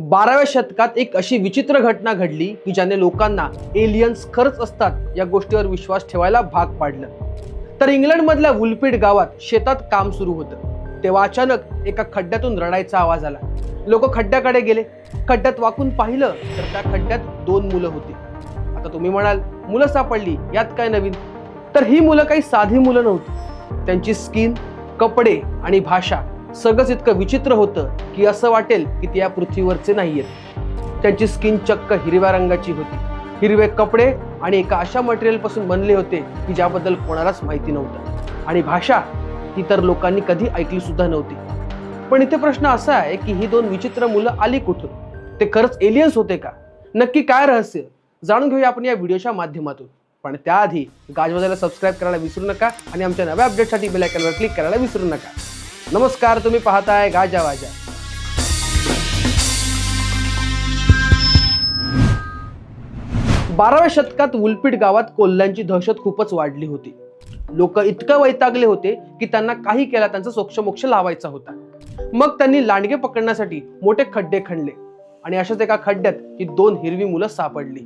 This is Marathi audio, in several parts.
बाराव्या शतकात एक अशी विचित्र घटना घडली की ज्याने लोकांना एलियन्स खरंच असतात या गोष्टीवर विश्वास ठेवायला भाग पाडलं. तर इंग्लंडमधल्या वुलपीड गावात शेतात काम सुरू होतं. तेव्हा अचानक एका खड्ड्यातून रडायचा आवाज आला. लोक खड्ड्याकडे गेले. खड्ड्यात वाकून पाहिलं तर त्या खड्ड्यात दोन मुलं होती. आता तुम्ही म्हणाल मुलं सापडली यात काय नवीन? तर ही मुलं काही साधी मुलं नव्हती. त्यांची स्किन कपडे आणि भाषा सगळंच इतकं विचित्र होतं की असं वाटेल की ते या पृथ्वीवरचे नाही आहेत त्यांची स्किन चक्क हिरव्या रंगाची होती. हिरवे कपडे आणि एका अशा मटेरियलपासून बनले होते की ज्याबद्दल कोणालाच माहिती नव्हतं. आणि भाषा ही तर लोकांनी कधी ऐकली सुद्धा नव्हती. पण इथे प्रश्न असा आहे की ही दोन विचित्र मुलं आली कुठून? ते खरंच एलियन्स होते का? नक्की काय रहस्य? जाणून घेऊया आपण या व्हिडिओच्या माध्यमातून. पण त्याआधी गाजवाजाला सबस्क्राईब करायला विसरू नका आणि आमच्या नव्या अपडेटसाठी बेल आयकॉनवर क्लिक करायला विसरू नका. नमस्कार तुम्ही पाहताय गाजा वाजा. बाराव्या शतकात उलपीट गावात कोल्ह्यांची दहशत खूपच वाढली होती. लोक इतकं वैतागले होते की त्यांना काही केला त्यांचा सोक्षमोक्ष लावायचा होता. मग त्यांनी लांडगे पकडण्यासाठी मोठे खड्डे खणले आणि अशाच एका खड्ड्यात ही दोन हिरवी मुलं सापडली.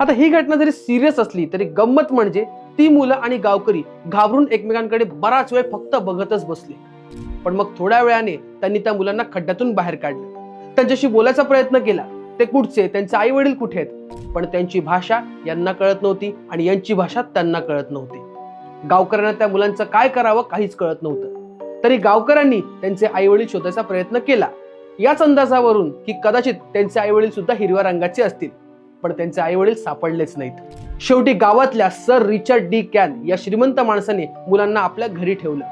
आता ही घटना जरी सिरियस असली तरी गंमत म्हणजे ती मुलं आणि गावकरी घाबरून एकमेकांकडे बराच वेळ फक्त बघतच बसले. पण मग थोड्या वेळाने त्यांनी त्या मुलांना खड्ड्यातून बाहेर काढलं. त्यांच्याशी बोलायचा प्रयत्न केला. ते कुठचे? त्यांचे आई वडील कुठे आहेत? पण त्यांची भाषा यांना कळत नव्हती आणि यांची भाषा त्यांना कळत नव्हती. गावकऱ्यांना त्या मुलांचं काय करावं काहीच कळत नव्हतं. तरी गावकऱ्यांनी त्यांचे आई वडील शोधायचा प्रयत्न केला. याच अंदाजावरून की कदाचित त्यांचे आई वडील सुद्धा हिरव्या रंगाचे असतील पण त्यांचे आई वडील सापडलेच नाहीत. शेवटी गावातल्या सर रिचर्ड डी कॅन या श्रीमंत माणसाने मुलांना आपल्या घरी ठेवलं.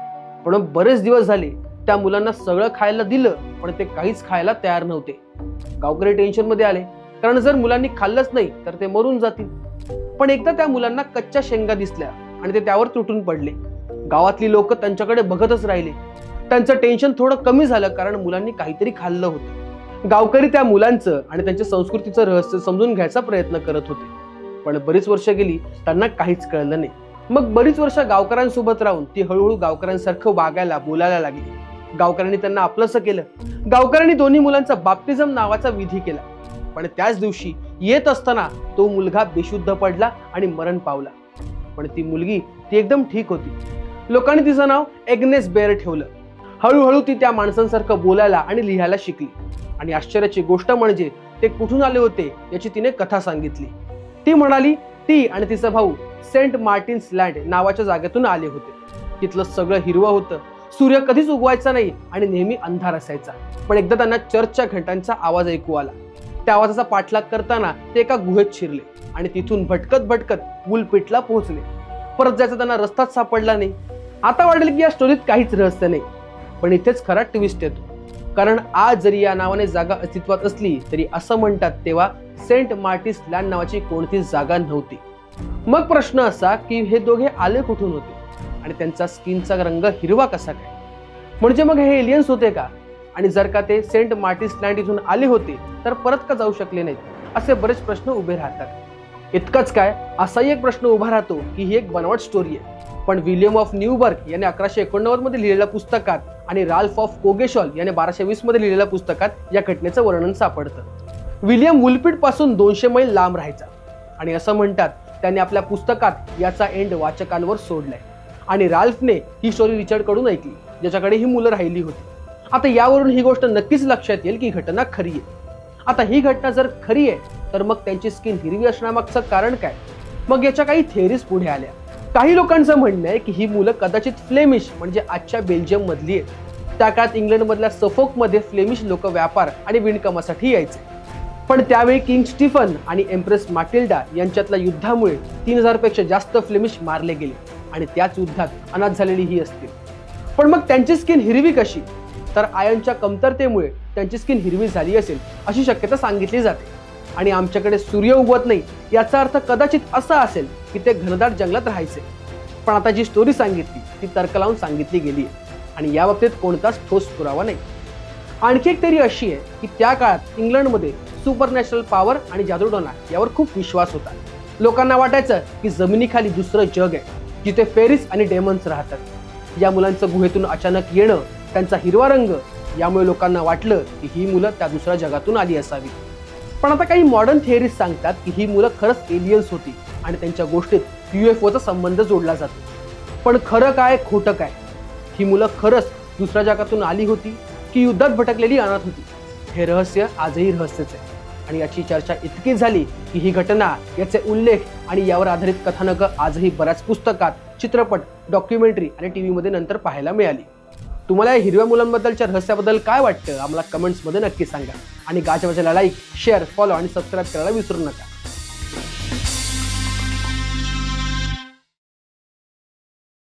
पण बरेच दिवस झाले त्या मुलांना सगळं खायला दिलं पण ते काहीच खायला तयार नव्हते. गावकरी टेन्शनमध्ये आले. कारण जर मुलांनी खाल्लंच नाही तर ते मरून जातील. पण एकदा त्या मुलांना कच्च्या शेंगा दिसल्या आणि ते त्यावर तुटून पडले. गावातली लोक त्यांच्याकडे बघतच राहिले. त्यांचं टेन्शन थोडं कमी झालं कारण मुलांनी काहीतरी खाल्लं होतं. गावकरी त्या मुलांचं आणि त्यांच्या संस्कृतीचं रहस्य समजून घ्यायचा प्रयत्न करत होते. पण बरीच वर्ष गेली त्यांना काहीच कळलं नाही. मग बरीच वर्ष गावकऱ्यांसोबत राहून ती हळूहळू गावकऱ्यांसारखं वागायला बोलायला लागली. गावकऱ्यांनी त्यांना आपलंसं केलं. गावकऱ्यांनी दोन्ही मुलांचा बाप्टिझम नावाचा विधी केला. पण त्याच दिवशी येत असताना तो मुलगा बेशुद्ध पडला आणि मरण पावला. पण ती मुलगी ती एकदम ठीक होती. लोकांनी तिचं नाव एग्नेस बेअर ठेवलं. हळूहळू ती त्या माणसांसारखं बोलायला आणि लिहायला शिकली. आणि आश्चर्याची गोष्ट म्हणजे ते कुठून आले होते याची तिने कथा सांगितली. ती म्हणाली ती आणि तिचा भाऊ सेंट मार्टिन्स लँड नावाच्या जागेतून आले होते. तिथलं सगळं हिरवं होतं. सूर्य कधीच उगवायचा नाही आणि नेहमी अंधार असायचा. पण एकदा त्यांना चर्चच्या घंटांचा आवाज ऐकू आला. त्या आवाजाचा पाठलाग करताना ते एका गुहेत शिरले आणि तिथून भटकत भटकत वुलपीटला पोहोचले. परत जायचा त्यांना रस्ताच सापडला नाही. आता वाटेल की या स्टोरीत काहीच रहस्य नाही. पण इथेच खरा ट्विस्ट येतो. कारण आज जरी या नावाने जागा अस्तित्वात असली तरी असं म्हणतात तेव्हा सेंट मार्टिस लँड नावाची कोणतीच जागा नव्हती. मग प्रश्न असा की हे दोघे आले कुठून होते? आणि त्यांचा स्किनचा रंग हिरवा कसा काय? म्हणजे मग हे एलियन्स होते का? आणि जर का ते सेंट मार्टिस लँड इथून आले होते तर परत का जाऊ शकले नाहीत? असे बरेच प्रश्न उभे राहतात. इतकंच काय असाही एक प्रश्न उभा राहतो की ही एक बनवट स्टोरी आहे. पण विलियम ऑफ न्यूबर्ग याने अकराशे एकोणनव्वदमध्ये लिहिलेल्या पुस्तकात आणि राल्फ ऑफ कोगेशॉल याने बाराशे वीसमध्ये लिहिलेल्या पुस्तकात या घटनेचं वर्णन सापडतं. विलियम वुलपीटपासून दोनशे मैल लांब राहायचा. आणि असं म्हणतात त्याने आपल्या पुस्तकात याचा एंड वाचकांवर सोडलाय. आणि राल्फने ही स्टोरी रिचर्डकडून ऐकली ज्याच्याकडे ही मुलं राहिली होती. आता यावरून ही गोष्ट नक्कीच लक्षात येईल की घटना खरी आहे. आता ही घटना जर खरी आहे तर मग त्यांची स्किन हिरवी असण्यामागचं कारण काय? मग याच्या काही थेअरीज पुढे आल्या. काही लोकांचं म्हणणं आहे की ही मुलं कदाचित फ्लेमिश म्हणजे आजच्या बेल्जियम मधली आहेत. त्या काळात इंग्लंडमधल्या सफोकमध्ये फ्लेमिश लोक व्यापार आणि विणकामासाठी यायचे. पण त्यावेळी किंग स्टीफन आणि एम्प्रेस माटिल्डा यांच्यातल्या युद्धामुळे तीन हजारपेक्षा जास्त फ्लेमिश मारले गेले आणि त्याच युद्धात अनाथ झालेली ही असतील पण मग त्यांची स्किन हिरवी कशी? तर आयनच्या कमतरतेमुळे त्यांची स्किन हिरवी झाली असेल अशी शक्यता सांगितली जाते. आणि आमच्याकडे सूर्य उगवत नाही याचा अर्थ कदाचित असा असेल की ते घनदाट जंगलात राहायचे. पण आता जी स्टोरी सांगितली ती तर्क लावून सांगितली गेली आहे. आणि या बाबतीत कोणताच ठोस पुरावा नाही. आणखी एक तरी अशी आहे की त्या काळात इंग्लंडमध्ये सुपर नॅचरल पॉवर आणि जादूटोना यावर खूप विश्वास होता. लोकांना वाटायचं की जमिनीखाली दुसरं जग आहे जिथे फेरिस आणि डेमन्स राहतात. या मुलांचं गुहेतून अचानक येणं त्यांचा हिरवा रंग यामुळे लोकांना वाटलं की ही मुलं त्या दुसऱ्या जगातून आली असावी. पण आता काही मॉडर्न थिअरीज सांगतात की ही मुलं खरंच एलियन्स होती आणि त्यांच्या गोष्टीत युएफओचा संबंध जोडला जातो. पण खरं काय खोटं काय? ही मुलं खरंच दुसऱ्या जगातून आली होती की युद्धात भटकलेली अनाथ होती? हे रहस्य आजही रहस्यच आहे. आणि याची चर्चा इतकी झाली की ही घटना याचे उल्लेख आणि यावर आधारित कथानकं आजही बऱ्याच पुस्तकात चित्रपट डॉक्युमेंटरी आणि टी व्हीमध्ये नंतर पाहायला मिळाली. तुम्हाला या हिरव्या मुलांबद्दलच्या रहस्याबद्दल काय वाटतं? आम्हाला कमेंट्समध्ये नक्की सांगा. आणि गाच्या लाईक शेअर फॉलो आणि सबस्क्राईब करायला विसरू नका.